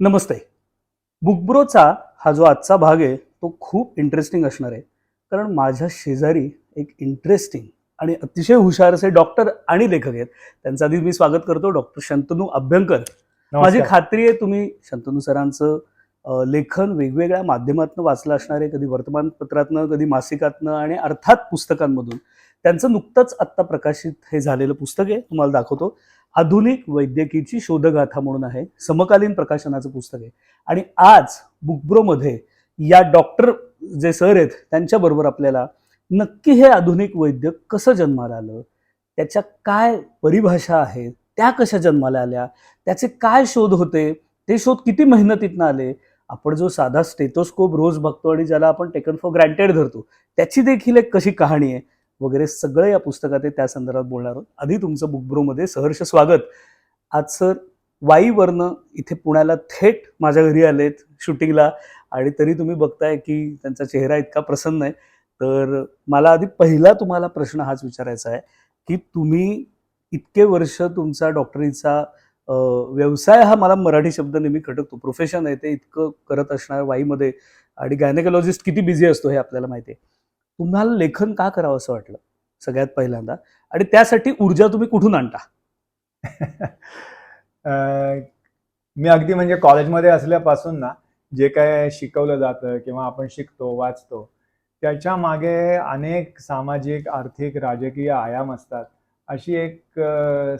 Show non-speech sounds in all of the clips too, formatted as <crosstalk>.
नमस्ते. बुकब्रोचा हा जो आजचा भाग आहे तो खूप इंटरेस्टिंग असणार आहे. कारण माझ्या शेजारी एक इंटरेस्टिंग आणि अतिशय हुशार असे डॉक्टर आणि लेखक आहेत. त्यांचं आधी मी स्वागत करतो डॉक्टर शंतनू अभ्यंकर. माझी. खात्री आहे तुम्ही शंतनू सरांचं लेखन वेगवेगळ्या माध्यमातून वाचलं असणार आहे कधी वर्तमानपत्रातनं कधी मासिकातनं आणि अर्थात पुस्तकांमधून. त्यांचं नुकतंच आत्ता प्रकाशित हे झालेलं पुस्तक आहे तुम्हाला दाखवतो. आधुनिक वैद्यकीची शोधगाथा म्हणून आहे. समकालीन प्रकाशनाचं पुस्तक आहे. आणि आज बुकब्रोमध्ये या डॉक्टर जे सर आहेत त्यांच्याबरोबर आपल्याला नक्की हे आधुनिक वैद्य कसं जन्माला आलं त्याच्या काय परिभाषा आहेत त्या कशा जन्माला आल्या त्याचे काय शोध होते ते शोध किती मेहनतीतनं आले आपण जो साधा स्टेथोस्कोप रोज बघतो आणि ज्याला आपण टेकन फॉर ग्रँटेड धरतो त्याची देखील एक कशी कहाणी आहे. वगैरे सगळं या पुस्तकात आहे त्या संदर्भात बोलणार आहोत. आधी तुमचं बुकब्रोमध्ये सहर्ष स्वागत. आज सर वाईवरनं इथे पुण्याला थेट माझ्या घरी आलेत शूटिंगला आणि तरी तुम्ही बघताय की त्यांचा चेहरा इतका प्रसन्न आहे. तर मला आधी पहिला तुम्हाला प्रश्न हाच विचारायचा आहे की तुम्ही इतके वर्ष तुमचा डॉक्टरीचा व्यवसाय हा मला मराठी शब्द नेहमी खटकतो. प्रोफेशन आहे ते इतकं करत असणार वाईमध्ये आणि गायनेकोलॉजिस्ट किती बिझी असतो हे आपल्याला माहिती आहे. तुम्हाला लेखन का करावं असं वाटलं? सगळ्यात पहिल्यांदा. आणि त्यासाठी ऊर्जा तुम्ही कुठून आणता? <laughs> मी अगदी म्हणजे कॉलेजमध्ये असल्यापासून ना जे काय शिकवलं जातं किंवा आपण शिकतो वाचतो त्याच्यामागे अनेक सामाजिक आर्थिक राजकीय आयाम असतात. अशी एक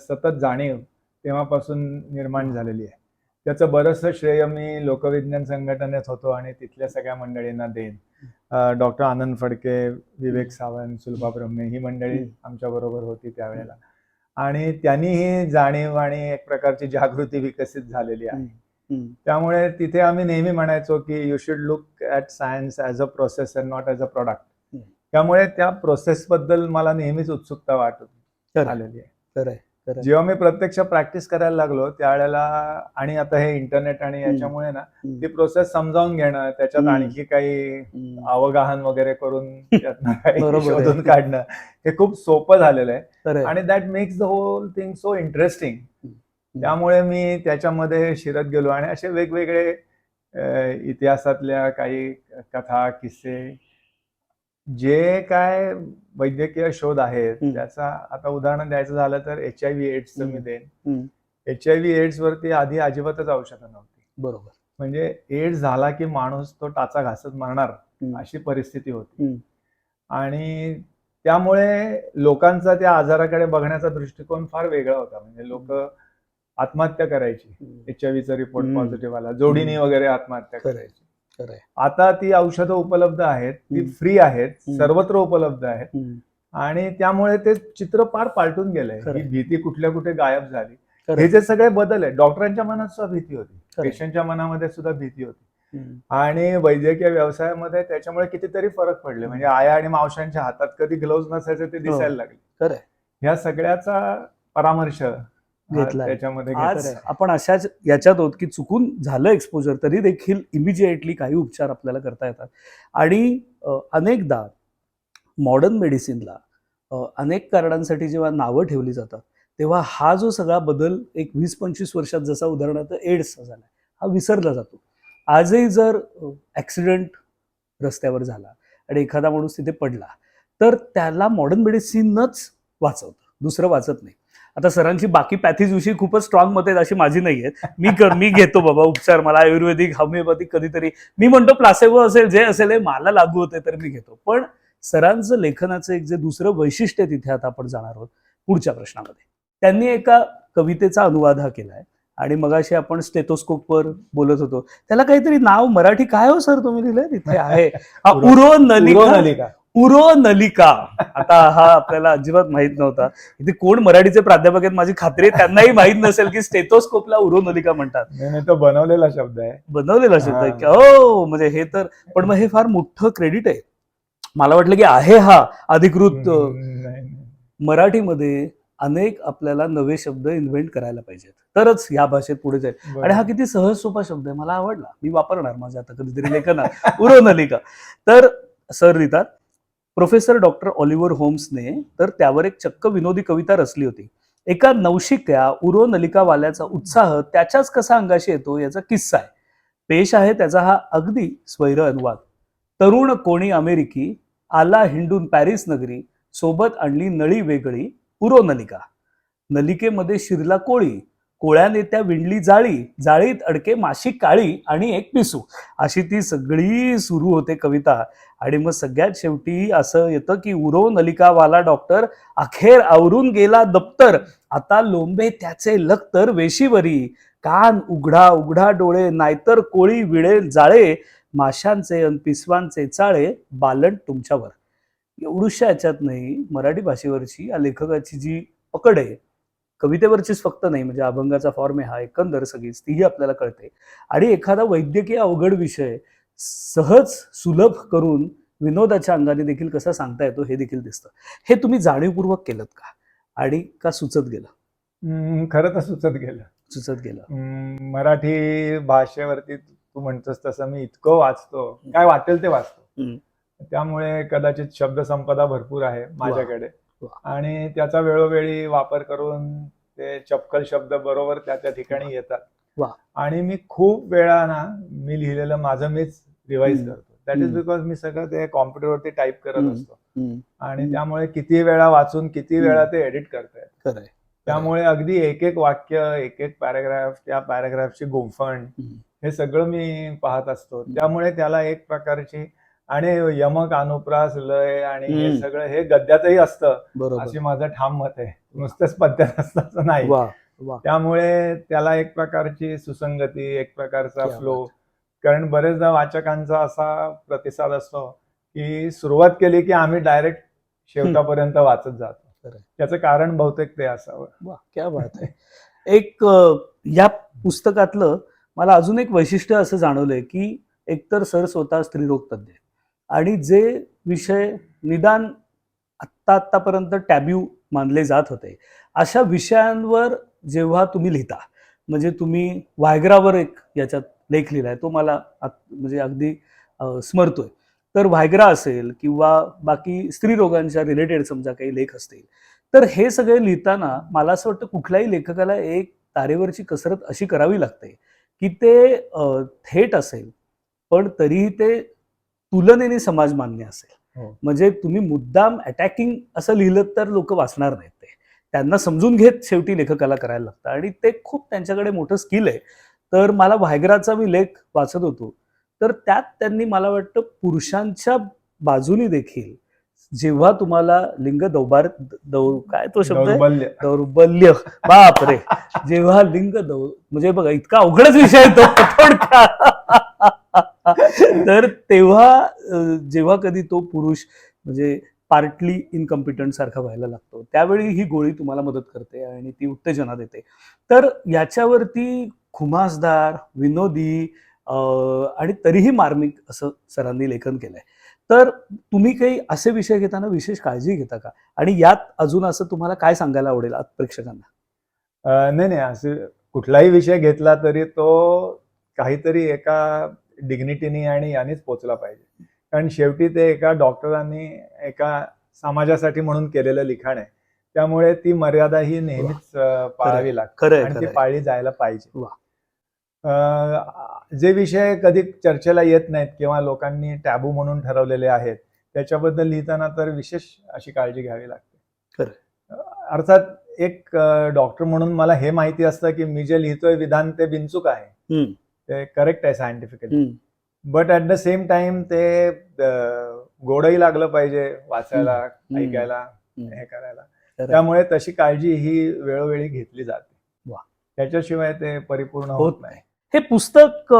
सतत जाणीव तेव्हापासून निर्माण झालेली आहे. त्याचं बरंचसं श्रेय मी लोकविज्ञान संघटनेत होतो आणि तिथल्या सगळ्या मंडळींना देईन डॉक्टर आनंद फडके विवेक सावंत सुलभा ब्रह्मे ही मंडळी हम्म. आमच्याबरोबर होती त्यावेळेला आणि त्यांनी ही जाणीव आणि एक प्रकारची जागृती विकसित झालेली आहे. त्यामुळे तिथे आम्ही नेहमी म्हणायचो की you should look at science as a process and not as a product. त्यामुळे त्या प्रोसेस बद्दल मला नेहमीच उत्सुकता वाटत. आलेली आहे. जेव्हा मी प्रत्यक्ष प्रॅक्टिस करायला लागलो त्यावेळेला आणि आता हे इंटरनेट आणि याच्यामुळे ना. ती प्रोसेस समजावून घेणं त्याच्यात. आणखी काही. अवगाहन वगैरे करून. <laughs> शोधून काढणं हे खूप सोपं झालेलं आहे. आणि that makes the whole thing so interesting. त्यामुळे मी त्याच्यामध्ये शिरत गेलो आणि असे वेगवेगळे इतिहासातल्या काही कथा किस्से जे काय वैद्यकीय शोध आहेत. त्याचा आता उदाहरण द्यायचं झालं तर एच आय व्ही एड्सचं मी. देईन. एच आय व्ही एड्स वरती आधी अजिबातच औषधं नव्हती बरोबर म्हणजे एड्स झाला की माणूस तो टाचा घासत मरणार. अशी परिस्थिती होती. आणि त्यामुळे लोकांचा त्या आजाराकडे बघण्याचा दृष्टिकोन फार वेगळा होता म्हणजे लोक आत्महत्या करायची. एच आय व्हीचा रिपोर्ट. पॉझिटिव्ह आला जोडीने वगैरे आत्महत्या. करायची. आता ती औषधं उपलब्ध आहेत ती. फ्री आहेत. सर्वत्र उपलब्ध आहेत. आणि त्यामुळे ते चित्र फार पालटून गेलंय. ही भीती कुठल्या कुठे गायब झाली. हे जे सगळे बदल आहेत डॉक्टरांच्या मनात सुद्धा भीती होती. पेशंटच्या मनामध्ये सुद्धा भीती होती. आणि वैद्यकीय व्यवसायामध्ये त्याच्यामुळे कितीतरी फरक पडले म्हणजे आया आणि मावशांच्या हातात कधी ग्लोव्ह नसायचे ते दिसायला लागले हो. ह्या सगळ्याचा परामर्श हा घेतलाय. त्याच्यामध्ये आज घेतलाय. आपण अशाच याच्यात होत की चुकून झालं एक्सपोजर तरी देखील इमिजिएटली काही उपचार आपल्याला करता येतात आणि अ, अनेकदा मॉडर्न मेडिसिनला अ, अनेक कारणांसाठी जेव्हा नावं ठेवली जातात तेव्हा हा जो सगळा बदल एक वीस पंचवीस वर्षात जसा उदाहरणार्थ एड्स झाला हा विसरला जातो आजही जर ॲक्सिडेंट रस्त्यावर झाला आणि एखादा माणूस तिथे पडला तर त्याला मॉडर्न मेडिसिनच वाचवतं दुसरं वाचत नाही आता सरांची बाकी पॅथीज विषयी खूपच स्ट्रॉंग मत आहेत अशी माझी नाही आहेत मी कर मी घेतो बाबा उपचार मला आयुर्वेदिक होमिओपॅथिक कधीतरी. मी म्हणतो प्लासेबो असेल जे असेल हे मला लागू होते तर मी घेतो. पण सरांचं लेखनाचं एक जे दुसरं वैशिष्ट्य आहे तिथे आता आपण जाणार आहोत पुढच्या प्रश्नामध्ये. त्यांनी एका कवितेचा अनुवाद हा केलाय आणि मगाशी आपण स्टेथोस्कोपवर बोलत होतो. त्याला काहीतरी नाव मराठी काय हो सर तुम्ही लिहिलंय? तिथे आहे. उरो- नलिका. उरो नलिका. आता हा आपल्याला अजिबात माहीत नव्हता. इथे कोण मराठीचे प्राध्यापक आहेत माझी खात्री आहे त्यांनाही माहीत नसेल की स्टेथोस्कोपला उरो नलिका म्हणतात. तो बनवलेला शब्द आहे. बनवलेला शब्द आहे. हा. की हो म्हणजे हे तर पण मग हे फार मोठं क्रेडिट आहे. मला वाटलं की आहे हा अधिकृत. मराठीमध्ये अनेक आपल्याला नवे शब्द इन्व्हेंट करायला पाहिजेत. तरच ह्या भाषेत पुढे जाईल. आणि हा किती सहज सोपा शब्द आहे मला आवडला. मी वापरणार माझ्या आता कधीतरी लेखनात. उरो नलिका. तर सर लिहितात प्रोफेसर डॉक्टर ऑलिव्हर होम्सने तर त्यावर एक चक्क विनोदी कविता रचली होती. एका नवशिक्या उरो नलिकावाल्याचा उत्साह त्याच्याच कसा अंगाशी येतो याचा किस्सा आहे. पेश आहे त्याचा हा अगदी स्वैर अनुवाद. तरुण कोणी अमेरिकी आला हिंडून पॅरिस नगरी सोबत आणली नळी वेगळी उरो नलिका नलिकेमध्ये शिरला कोळी कोळ्याने त्या विणली जाळी जाळीत अडके माशी काळी आणि एक पिसू. अशी ती सगळी सुरू होते कविता. आणि मग सगळ्यात शेवटी असं येतं की उरो नलिकावाला डॉक्टर अखेर आवरून गेला दप्तर. आता लोंबे त्याचे लखतर वेशीवरी. कान उघडा उघडा डोळे नाहीतर कोळी विळेल जाळे. माशांचे अन पिसवांचे चाळे बालन तुमच्यावर. एवढूशा याच्यात नाही मराठी भाषेवरची या लेखकाची जी पकड आहे कवितेवरचीच फक्त नाही म्हणजे अभंगाचा फॉर्म आहे हा एकंदर सगळीच तीही आपल्याला कळते. आणि एखादा वैद्यकीय अवघड विषय सहज सुलभ करून विनोदाच्या अंगाने देखील कसा सांगता येतो हे देखील दिसतं. हे तुम्ही जाणीवपूर्वक केलं का? आणि का सुचत गेलं? खरं तर सुचत गेलं. सुचत गेलं. मराठी भाषेवरती तू म्हणतोस तसं मी इतकं वाचतो. काय वाटेल ते वाचतो. त्यामुळे कदाचित शब्दसंपदा भरपूर आहे माझ्याकडे. आणि त्याचा वेळोवेळी वापर करून ते चपकल शब्द बरोबर त्या त्या ठिकाणी येतात. आणि मी खूप वेळा ना मी लिहिलेलं माझं मीच रिवाईज. करतो दॅट इज. बिकॉज मी सगळं ते कॉम्प्युटरवरती टाईप करत. असतो आणि. त्यामुळे किती वेळा वाचून किती. वेळा ते एडिट करतायत त्यामुळे अगदी एक एक वाक्य एक एक पॅराग्राफ त्या पॅराग्राफची गुंफण. हे सगळं मी पाहत असतो त्यामुळे त्याला एक प्रकारची आणि यमक अनुप्रास लय आणि हे. सगळं हे गद्यातही असतं. अशी माझं ठाम मत आहे. नुसतंच पद्यात असतं असं नाही त्यामुळे त्याला एक प्रकारची सुसंगती एक प्रकारचा फ्लो कारण बरेचदा वाचकांचा असा प्रतिसाद असतो की सुरुवात केली की आम्ही डायरेक्ट शेवटापर्यंत वाचत जातो. त्याचं कारण बहुतेक ते असावं. वा क्या बात आहे. एक या पुस्तकातलं मला अजून एक वैशिष्ट्य असं जाणवलंय की एकतर सर स्वतः स्त्रीरोग आहेत. आणि जे विषय निदान आत्ता आत्तापर्यंत टॅब्यू मानले जात होते अशा विषयांवर जेव्हा तुम्ही लिहिता म्हणजे तुम्ही व्हायग्रावर एक याच्यात लेख लिहिलाय तो मला म्हणजे अगदी स्मरतोय. तर व्हायग्रा असेल किंवा बाकी स्त्रीरोगांच्या रिलेटेड समजा काही लेख असतील तर हे सगळे लिहिताना मला असं वाटतं कुठल्याही लेखकाला एक तारेवरची कसरत अशी करावी लागते की ते थेट असेल पण तरीही ते तुलनेने समाजमान्य असेल. हो. म्हणजे तुम्ही मुद्दाम अटॅकिंग असं लिहिलं तर लोक वाचणार नाहीत ते. त्यांना समजून घेत शेवटी लेखकाला करायला लागतं. आणि ते खूप त्यांच्याकडे मोठं स्किल आहे. तर मला व्हायग्राचा मी लेख वाचत होतो. तर त्यात त्यांनी मला वाटतं पुरुषांच्या बाजूनी देखील जेव्हा तुम्हाला लिंग दौबार दौ काय तो शब्द दौर्बल्य. बापरे. जेव्हा लिंग दौ म्हणजे बघा इतका अवघडच विषय तो. थोडक्यात. <laughs> <laughs> तर तेव्हा जेव्हा कधी तो पुरुष म्हणजे पार्टली इनकम्पिटंट सारखा व्हायला लागतो त्यावेळी ही गोळी तुम्हाला मदत करते आणि ती उत्तेजना देते. तर याच्यावरती खुमासदार विनोदी आणि तरीही मार्मिक असं सरांनी लेखन केलंय. तर तुम्ही काही असे विषय घेताना विशेष काळजी घेता का? आणि यात अजून असं तुम्हाला काय सांगायला आवडेल प्रेक्षकांना? नाही नाही असे कुठलाही विषय घेतला तरी तो काहीतरी एका डिग्निटीने आणि यानेच पोचला पाहिजे. कारण शेवटी ते एका डॉक्टरांनी एका समाजासाठी म्हणून केलेलं लिखाण आहे. त्यामुळे ती मर्यादा ही नेहमीच पाळावी लागते आणि ती पाळली जायला पाहिजे. जे विषय कधी चर्चेला येत नाहीत किंवा लोकांनी टॅबू म्हणून ठरवलेले आहेत त्याच्याबद्दल लिहिताना तर विशेष अशी काळजी घ्यावी लागते. अर्थात एक डॉक्टर म्हणून मला हे माहिती असतं की मी जे लिहितोय विधान ते बिनचूक आहे. ते करेक्ट आहे scientifically but at the same time ते गोडही लागलं पाहिजे वाचायला. ऐकायला. हे करायला. त्यामुळे तशी काळजी ही वेळोवेळी घेतली जाते. वा. त्याच्याशिवाय ते परिपूर्ण होत नाही. हे पुस्तक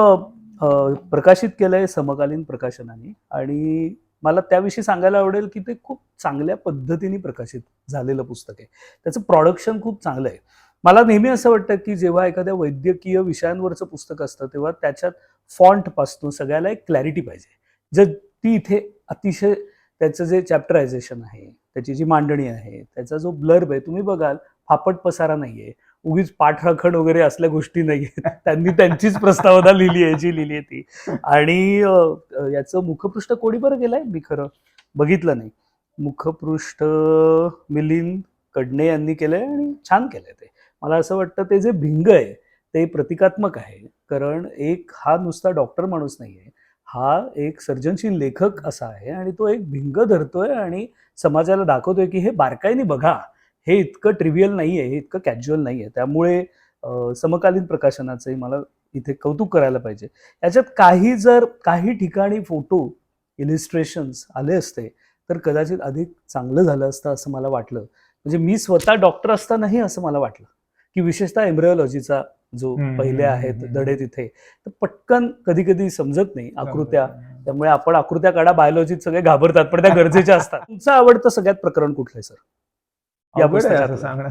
प्रकाशित केलंय समकालीन प्रकाशनाने आणि मला त्याविषयी सांगायला आवडेल की ते खूप चांगल्या पद्धतीने प्रकाशित झालेलं पुस्तक आहे. त्याचं प्रोडक्शन खूप चांगलं आहे. मला नेहमी असं वाटतं की जेव्हा एखाद्या वैद्यकीय विषयांवरचं पुस्तक असतं तेव्हा त्याच्यात फॉन्टपासून सगळ्याला एक क्लॅरिटी पाहिजे. जर ती इथे अतिशय त्याचं जे चॅप्टरायझेशन आहे त्याची जी मांडणी आहे त्याचा जो ब्लर्ब आहे तुम्ही बघाल फापट पसारा नाहीये. उगीच पाठराखण वगैरे असल्या गोष्टी नाहीये <laughs> त्यांनी त्यांचीच प्रस्तावना लिहिली आहे जी लिहिली आहे ती. आणि याचं मुखपृष्ठ कोणी बरं गेलंय? मी खरं बघितलं नाही. मुखपृष्ठ मिलिंद कडणे यांनी केलंय आणि छान केलंय ते. मला असं वाटतं ते जे भिंग आहे ते प्रतिकात्मक आहे. कारण एक हा नुसता डॉक्टर माणूस नाही आहे. हा एक सर्जनशील लेखक असा आहे आणि तो एक भिंग धरतोय आणि समाजाला दाखवतोय की हे बारकाईने बघा. हे इतकं ट्रिव्हियल नाही आहे हे इतकं कॅज्युअल नाही आहे त्यामुळे समकालीन प्रकाशनाचंही मला इथे कौतुक करायला पाहिजे. याच्यात काही जर काही ठिकाणी फोटो इलिस्ट्रेशन्स आले असते तर कदाचित अधिक चांगलं झालं असतं असं मला वाटलं. म्हणजे मी स्वतः डॉक्टर असतानाही असं मला वाटलं. की विशेषतः एम्ब्रिओलॉजीचा जो पहिले आहेत धडे तिथे तर पटकन कधी कधी समजत नाही आकृत्या. त्यामुळे आपण आकृत्या काढा बायोलॉजीत सगळे घाबरतात पण त्या <laughs> गरजेच्या असतात. तुमचं आवडतं सगळ्यात प्रकरण कुठलं आहे सर आहे. सांगणं.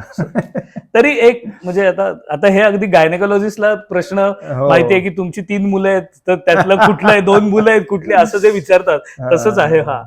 तरी एक म्हणजे आता आता हे अगदी गायनेकॉलॉजिस्टला प्रश्न हो. माहितीये की तुमची तीन मुलं आहेत तर त्यातलं कुठलं आहे दोन मुलं आहेत कुठली असं जे विचारतात तसंच आहे हा.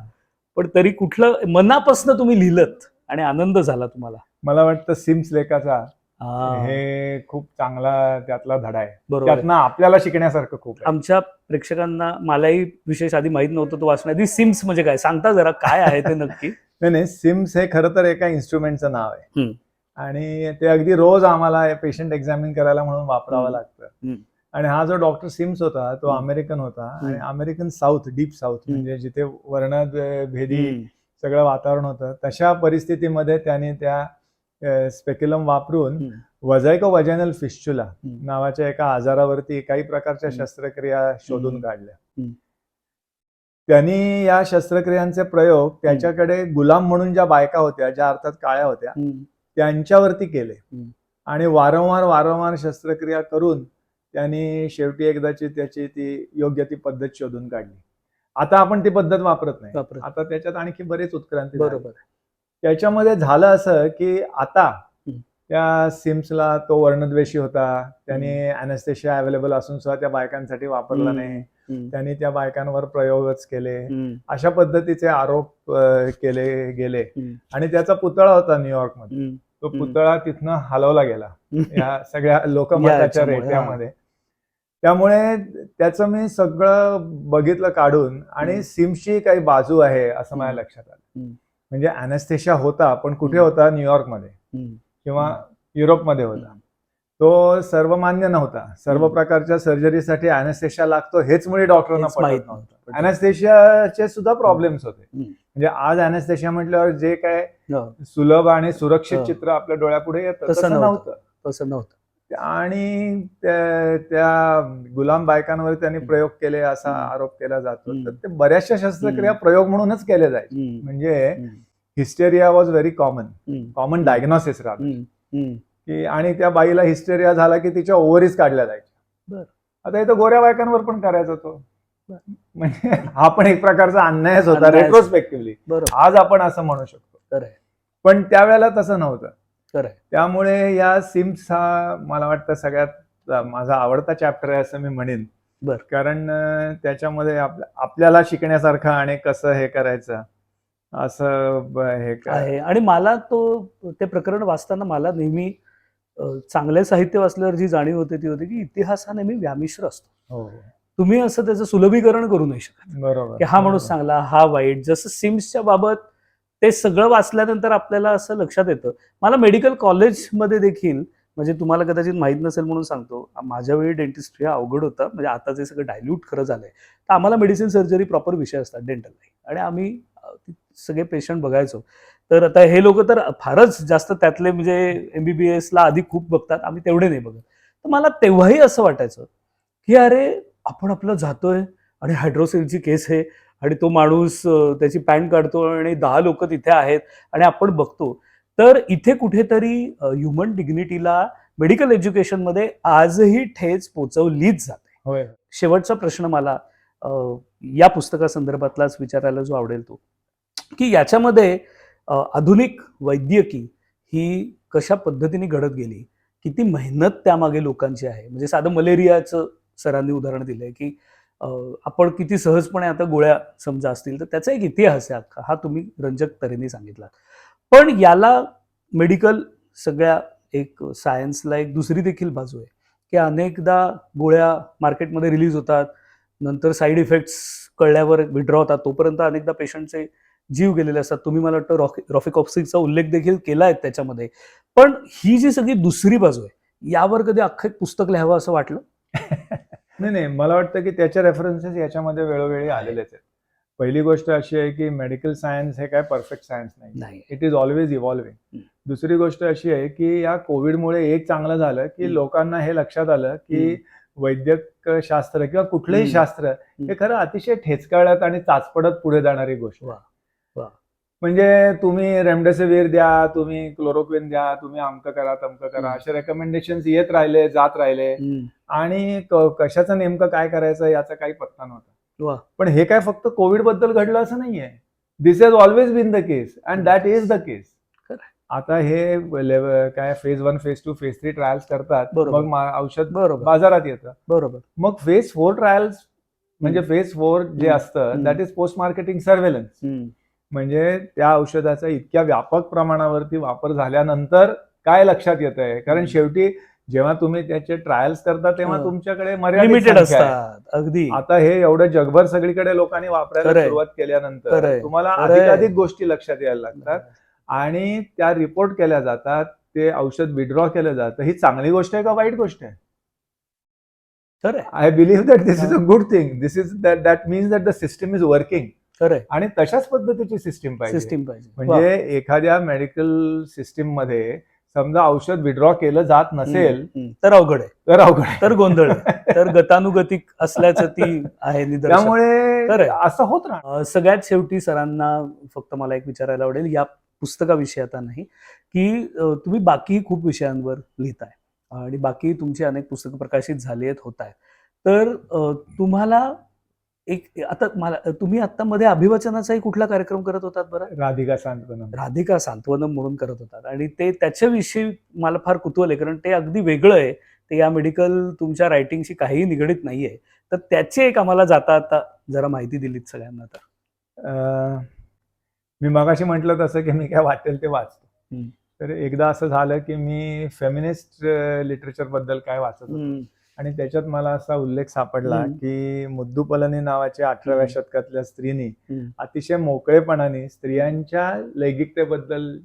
पण तरी कुठलं मनापासून तुम्ही लिहिलत आणि आनंद झाला तुम्हाला. मला वाटतं सिम्स लेखाचा हा, खूप चांगला त्यातला धडा आहे बरोबर आहे. त्यातनं आपल्याला शिकण्यासारखं खूप आहे आमच्या प्रेक्षकांना मलाही विशेष आधी माहीत नव्हतं तो वाचण्यात सिम्स म्हणजे काय सांगता जरा काय आहे ते नक्की <laughs> नाही नाही सिम्स हे खरं तर एका इन्स्ट्रुमेंटचं नाव आहे. आणि ते अगदी रोज आम्हाला पेशंट एक्झामिन करायला म्हणून वापरावं हम्म. लागतं हम्म. आणि हा जो डॉक्टर सिम्स होता तो हम्म. अमेरिकन होता आणि. अमेरिकन साऊथ डीप साऊथ हम्म. म्हणजे जिथे वर्ण भेदी हम्म. सगळं वातावरण होतं तशा परिस्थितीमध्ये त्याने त्या स्पेक्युलम वापरून. वजायको वजॅनल फिस्चुला हम्म. नावाच्या एका आजारावरती काही प्रकारच्या. शस्त्रक्रिया शोधून. काढल्या. त्यांनी या शस्त्रक्रियांचे प्रयोग त्याच्याकडे गुलाम म्हणून ज्या बायका होत्या ज्या अर्थात काळ्या होत्या. त्यांच्यावरती केले. आणि वारंवार वारंवार शस्त्रक्रिया करून त्यांनी शेवटी एकदाची त्याची ती योग्य ती पद्धत शोधून काढली आता आपण ती पद्धत वापरत नाही. आता त्याच्यात आणखी बरेच उत्क्रांती. बरोबर त्याच्यामध्ये झालं असं की आता. त्या सिम्सला तो वर्णद्वेषी होता त्याने अॅनेस्थेशिया अवेलेबल असून सुद्धा त्या बायकांसाठी वापरला. नाही. त्यांनी त्या बायकांवर प्रयोगच केले. अशा पद्धतीचे आरोप केले गेले. आणि त्याचा पुतळा होता न्यूयॉर्कमध्ये. तो. पुतळा तिथनं हलवला गेला या सगळ्या लोकमताच्या रेट्यामध्ये त्यामुळे त्याचं मी सगळं बघितलं काढून आणि. सिम्सची काही बाजू आहे असं माझ्या. लक्षात आलं. म्हणजे अॅनेस्थेशिया होता पण कुठे. होता न्यूयॉर्कमध्ये. किंवा. युरोपमध्ये होता. तो सर्वमान्य नव्हता सर्व. प्रकारच्या सर्जरीसाठी अॅनेस्थेशिया लागतो हेच मुळे डॉक्टरांना माहीत नव्हतं. अॅनेस्थेशियाचे सुद्धा प्रॉब्लेम्स होते. म्हणजे आज अॅनेस्थेशिया म्हटल्यावर जे काय हो, सुलभ आणि सुरक्षित हो. चित्र आपल्या डोळ्यापुढे येतं तसं. नव्हतं तसं नव्हतं आणि त्या गुलाम बायकांवर त्यांनी. प्रयोग केले असा. आरोप केला जातो. तर ते बऱ्याचशा शस्त्रक्रिया. प्रयोग म्हणूनच केले जायचे. म्हणजे. Hysteria was very common. Common diagnosis. की आणि त्या बाईला हिस्टेरिया झाला की तिच्या ओव्हरीज काढल्या जायच्या. आता इथं गोऱ्या बायकांवर पण करायचा तो. म्हणजे <laughs> हा पण एक प्रकारचा अन्यायच होता. रेट्रोस्पेक्टिव्हली आज आपण असं म्हणू शकतो पण त्यावेळेला तसं नव्हतं खरंय. त्यामुळे या सिम्स हा मला वाटतं सगळ्यात माझा आवडता चॅप्टर आहे असं मी म्हणेन. बर. कारण त्याच्यामध्ये आपल्या- आपल्याला शिकण्यासारखं आणि कसं हे करायचं असं हे आहे. आणि मला तो ते प्रकरण वाचताना मला नेहमी चांगले साहित्य वाचल्यावर जी जाणीव होते ती होती की इतिहास हा नेहमी व्यामिश्र असतो. हो. तुम्ही असं त्याचं सुलभीकरण करू नाही शकत. बरोबर. हा माणूस चांगला हा वाईट जसं सिम्सच्या बाबत ते सगळं वाचल्यानंतर आपल्याला असं लक्षात येतं. मला मेडिकल कॉलेजमध्ये देखील म्हणजे तुम्हाला कदाचित माहीत नसेल म्हणून सांगतो माझ्या वेळी डेंटिस्ट हे अवघड होतं. म्हणजे आता जे सगळं डायल्यूट खरं झालंय तर आम्हाला मेडिसिन सर्जरी प्रॉपर विषय असतात डेंटल आणि आम्ही सगळे पेशंट बघायचो. तर आता हे लोक तर फारच जास्त त्यातले म्हणजे एमबीबीएस ला आधी खूप बघतात आम्ही तेवढे नाही बघत. तर मला तेव्हाही असं वाटायचं की अरे आपण आपलं जातोय आणि हायड्रोसेलची केस आहे आणि तो माणूस त्याची पॅन्ट काढतो आणि दहा लोक तिथे आहेत आणि आपण बघतो. तर इथे कुठेतरी ह्युमन डिग्निटीला मेडिकल एज्युकेशनमध्ये आजही ठेच पोचवलीच जाते. शेवटचा प्रश्न मला या पुस्तकासंदर्भातलाच विचारायला जो आवडेल तो. की याच्यामध्ये आधुनिक वैद्यकी ही कशा पद्धतीने घडत गेली? किती मेहनत त्यामागे लोकांची आहे? म्हणजे साधं मलेरियाचं सरांनी उदाहरण दिलंय की आपण किती सहजपणे आता गोळ्या समजा असतील तर त्याचा एक इतिहास आहे अख्खा. हा तुम्ही रंजक तऱ्हेने सांगितला. पण याला मेडिकल सगळ्या एक सायन्सला एक दुसरी देखील बाजू आहे की अनेकदा गोळ्या मार्केटमध्ये रिलीज होतात नंतर साईड इफेक्ट्स कळल्यावर विड्रॉ होतात तोपर्यंत अनेकदा पेशंटचे जीव गेलेले असतात. तुम्ही मला वाटतं रॉकी रॉफिकॉप्सिकचा उल्लेख देखील केला आहे त्याच्यामध्ये. पण ही जी सगळी दुसरी बाजू आहे यावर कधी अख्खं एक पुस्तक लिहावं असं वाटलं? <laughs> नाही नाही मला वाटतं की त्याचे रेफरन्सेस याच्यामध्ये वेळोवेळी आलेलेच आहेत पहिली गोष्ट अशी आहे की मेडिकल सायन्स हे काय परफेक्ट सायन्स नाही इट इज ऑलवेज इव्हॉल्विंग. दुसरी गोष्ट अशी आहे की या कोविडमुळे एक चांगलं झालं की. लोकांना हे लक्षात आलं की वैद्यक शास्त्र किंवा कुठलंही. शास्त्र हे खरं अतिशय ठेचकाळत आणि चाचपडत पुढे जाणारी गोष्ट. म्हणजे तुम्ही रेमडेसिवीर द्या तुम्ही क्लोरोक्विन द्या तुम्ही अमक करा तमक करा. असे रेकमेंडेशन येत राहिले जात राहिले. आणि कशाचं नेमकं काय करायचं याचा काही पत्ता. नव्हता पण हे काय फक्त कोविडबद्दल घडलं असं नाहीये this has always been the case and that is the case. आता हे काय phase one phase two phase three trials करतात. मग औषध बरोबर बाजारात येतं बरोबर मग फेज फोर ट्रायल्स म्हणजे. फेज फोर जे. असतं. That is post marketing surveillance hmm. म्हणजे त्या औषधाचा इतक्या व्यापक प्रमाणावरती वापर झाल्यानंतर काय लक्षात येत आहे कारण. शेवटी जेव्हा तुम्ही त्याचे ट्रायल्स करता तेव्हा हो. तुमच्याकडे मर्यादित. असतात अगदी आता हे एवढं जगभर सगळीकडे लोकांनी वापरायला. सुरुवात केल्यानंतर. तुम्हाला. अधिकाधिक गोष्टी लक्षात यायला लागतात आणि त्या रिपोर्ट केल्या जातात ते औषध विड्रॉ केलं जातं ही चांगली गोष्ट आहे का वाईट गोष्ट आहे I believe that this is a good thing this is that that means that the system is working खरंय आणि तशाच पद्धतीची सिस्टीम पाहिजे सिस्टीम पाहिजे. म्हणजे एखाद्या मेडिकल सिस्टीममध्ये समजा औषध विड्रॉ केलं जात नसेल. तर अवघड आहे तर अवघड. तर गोंधळ. <laughs> तर गतानुगतिक असल्याचं ती आहे त्यामुळे. असं होत राहणार अ, सगळ्यात शेवटी सरांना फक्त मला एक विचारायला आवडेल या पुस्तकाविषयी आता नाही की तुम्ही बाकी खूप विषयांवर लिहिताय आणि बाकी तुमची अनेक पुस्तकं प्रकाशित झाली आहेत होत आहेत तर तुम्हाला एक आता मला तुम्ही आता मध्ये अभिवाचनाचाही कुठला कार्यक्रम करत होतात बरं? राधिका सांत्वनम. राधिका सांत्वनम म्हणून करत होतात. आणि ते त्याच्याविषयी मला फार कुतूहल आहे कारण ते अगदी वेगळं आहे. ते या मेडिकल तुमच्या रायटिंगशी काहीही निगडीत नाहीये. तर त्याची एक आम्हाला जाता आता जरा माहिती दिलीत सगळ्यांना तर. मी मगाशी म्हटलं तसं की मी काय वाटेल ते वाचतो. तर एकदा असं झालं की मी फेमिनिस्ट लिटरेचरबद्दल काय वाचत. आणि त्याच्यात मला असा उल्लेख सापडला. की मुद्दू पलनी नावाच्या अठराव्या. शतकातल्या स्त्रीनी. अतिशय मोकळेपणाने स्त्रियांच्या लैंगिकतेबद्दल.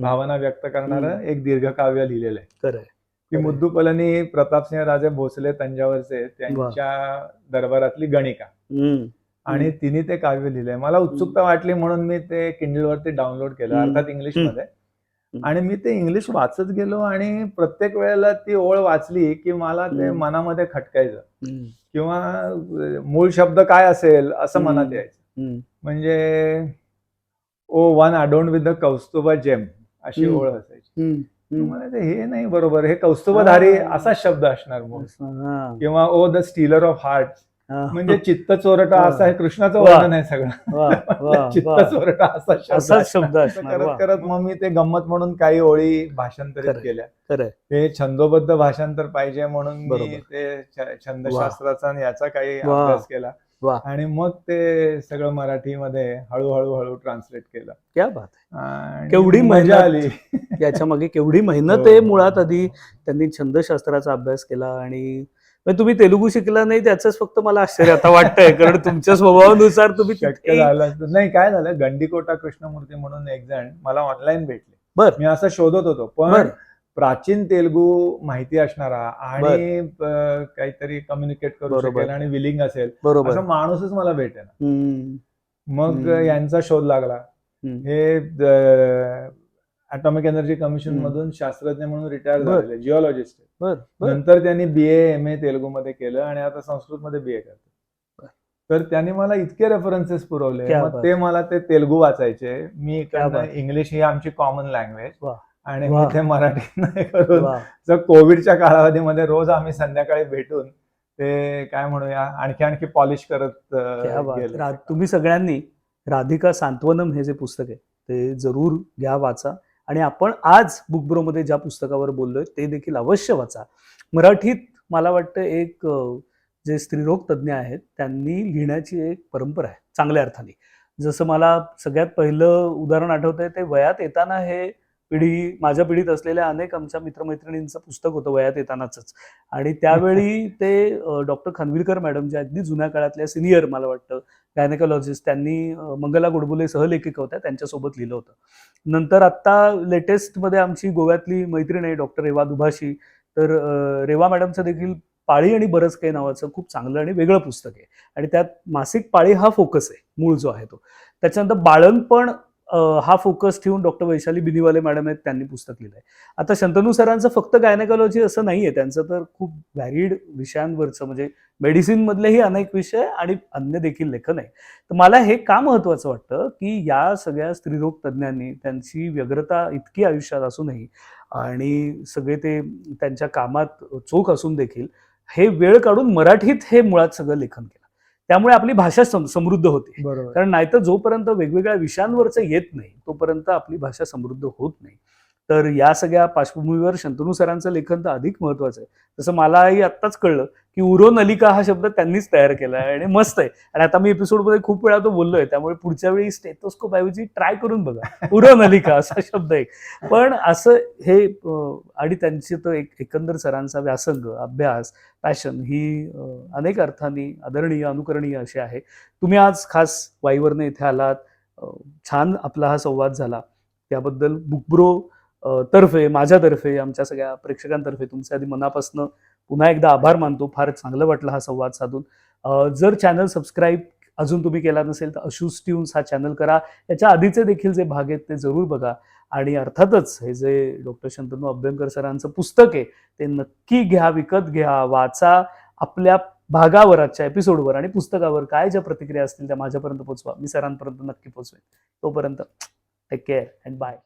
भावना व्यक्त करणारं एक दीर्घकाव्य लिहिलेलं आहे की. मुद्दू पलनी प्रतापसिंह राजे भोसले तंजावरचे त्यांच्या दरबारातली गणिका. आणि तिने ते काव्य लिहिलंय मला उत्सुकता वाटली म्हणून मी ते किंडलवरती डाउनलोड केलं. अर्थात इंग्लिशमध्ये हम्म. आणि मी ते इंग्लिश वाचत गेलो आणि प्रत्येक वेळेला ती ओळ वाचली की मला ते. मनामध्ये खटकायचं. किंवा मूळ शब्द काय असेल असं. मनात यायचं. म्हणजे O one adorned with the Kaustubha gem अशी. ओळ असायची. मला ते हे नाही बरोबर हे कौस्तुभधारी. असाच शब्द असणार हा. किंवा O the stealer of heart. म्हणजे चित्त चोरटा. असा हे कृष्णाचं. वर्णन आहे सगळं <laughs> चित्त. चोरटा असा शब्द. करत करत मग मी ते गंमत म्हणून काही ओळी भाषांतरित. केल्या ते छंदोबद्ध भाषांतर पाहिजे म्हणून मी. ते छंदशास्त्राचा आणि याचा काही. अभ्यास केला. आणि मग ते सगळं मराठीमध्ये हळूहळू हळू ट्रान्सलेट केलं क्या बात केवढी मजा. आली याच्या मागे केवढी मेहनत <laughs> हो, आहे मुळात. आधी त्यांनी छंदशास्त्राचा अभ्यास केला आणि म्हणजे तुम्ही तेलुगू शिकला नाही त्याच फक्त मला आश्चर्य आता वाटतंय कारण तुमच्या स्वभावानुसार तुम्ही. नाही काय झालं गंडीकोटा कृष्णमूर्ती म्हणून एक जण मला ऑनलाईन भेटले बर. मी असं शोधत होतो पण. प्राचीन तेलुगू माहिती असणारा आणि काहीतरी कम्युनिकेट करू. शकेल आणि विलिंग असेल बरोबर माणूसच मला हम्म. मग. यांचा शोध लागला. हे अटॉमिक एनर्जी कमिशन. मधून शास्त्रज्ञ म्हणून रिटायर. झालेले जिओलॉजिस्ट नंतर त्यांनी बी एम ए तेलुगू मध्ये केलं आणि आता संस्कृत मध्ये बी ए बर. करतात तर त्यांनी मला इतके रेफरन्सेस पुरवले मग. ते मला ते तेलुगू वाचायचे मी. इंग्लिश ही आमची कॉमन लँग्वेज. आणि ते मराठीत नाही करून कोविडच्या कालावधीमध्ये रोज आम्ही संध्याकाळी भेटून ते काय म्हणूया आणखी आणखी पॉलिश करत तुम्ही सगळ्यांनी राधिका सांत्वनम हे जे पुस्तक आहे ते जरूर घ्या वाचा आणि आपण आज बुकब्रोमध्ये ज्या पुस्तकावर बोललोय ते देखील अवश्य वाचा. मराठीत मला वाटतं एक जे स्त्रीरोग तज्ज्ञ आहेत त्यांनी लिहिण्याची एक परंपरा आहे चांगल्या अर्थाने. जसं मला सगळ्यात पहिलं उदाहरण आठवतंय ते वयात येताना हे पिढी माझ्या पिढीत असलेल्या अनेक आमच्या मित्रमैत्रिणींचं पुस्तक होतं वयात येतानाच आणि त्यावेळी <laughs> ते डॉक्टर खानविलकर मॅडम जे अगदी जुन्या काळातल्या सिनियर मला वाटतं गायनेकॉलॉजिस्ट त्यांनी मंगला गोडबोले सहलेखिका होत्या त्यांच्यासोबत लिहिलं होतं. नंतर आत्ता लेटेस्टमध्ये आमची गोव्यातली मैत्रीण आहे डॉक्टर रेवा दुभाषी तर रेवा मॅडमचं देखील पाळी आणि बरंच काही नावाचं खूप चांगलं आणि वेगळं पुस्तक आहे. आणि त्यात मासिक पाळी हा फोकस आहे मूळ जो आहे तो. त्याच्यानंतर बाळणपण हा फोकस ठेवून डॉक्टर वैशाली बिनीवाले मॅडम आहेत त्यांनी पुस्तक लिहिलंय. आता शंतनू सरांचं फक्त गायनेकॉलॉजी असं नाहीये त्यांचं तर खूप व्हॅरिड विषयांवरचं म्हणजे मेडिसिनमधलेही अनेक विषय आणि अन्य देखील लेखन आहे. तर मला हे का महत्वाचं वाटतं की या सगळ्या स्त्रीरोग तज्ज्ञांनी त्यांची व्यग्रता इतकी आयुष्यात असूनही आणि सगळे ते त्यांच्या कामात चोख असून देखील हे वेळ काढून मराठीत हे मुळात सगळं लेखन केलं. त्यामुळे आपली भाषा सम- समृद्ध होते. बरोबर. कारण नाहीतर जोपर्यंत वेगवेगळ्या विषयांवरचं येत नाही तोपर्यंत आपली भाषा समृद्ध होत नाही. तर या सगळ्या पार्श्वभूमीवर शंतनू सरांचं लेखन तर अधिक महत्वाचं आहे. जसं मलाही आत्ताच कळलं की उरो नलिका हा शब्द त्यांनीच तयार केला आहे आणि मस्त आहे. आणि आता मी एपिसोडमध्ये खूप वेळा तो बोललोय त्यामुळे पुढच्या वेळी स्टेथोस्कोप ऐवजी ट्राय करून बघा. उरो नलिका असा शब्द आहे. पण असं हे आणि त्यांची तर एक एकंदर सरांचा व्यासंग अभ्यास पॅशन ही अनेक अर्थांनी आदरणीय अनुकरणीय अशी आहे. तुम्ही आज खास वाईवरनं इथे आलात. छान आपला हा संवाद झाला. त्याबद्दल बुकब्रो तर्फे माझ्यातर्फे आमच्या सगळ्या प्रेक्षकांतर्फे तुमचे आधी मनापासून पुन्हा एकदा आभार मानतो. फार चांगलं वाटलं हा संवाद साधून. जर चॅनल सबस्क्राईब अजून तुम्ही केला नसेल तर अशूस ट्यून्स हा चॅनल करा. याच्या आधीचे देखील जे भाग आहेत ते जरूर बघा. आणि अर्थातच हे जे डॉक्टर शंतनू अभ्यंकर सरांचं पुस्तक आहे ते नक्की घ्या विकत घ्या वाचा. आपल्या भागावर आजच्या एपिसोडवर आणि पुस्तकावर काय ज्या प्रतिक्रिया असतील त्या माझ्यापर्यंत पोचवा मी सरांपर्यंत नक्की पोचवेन तोपर्यंत टेक केअर अँड बाय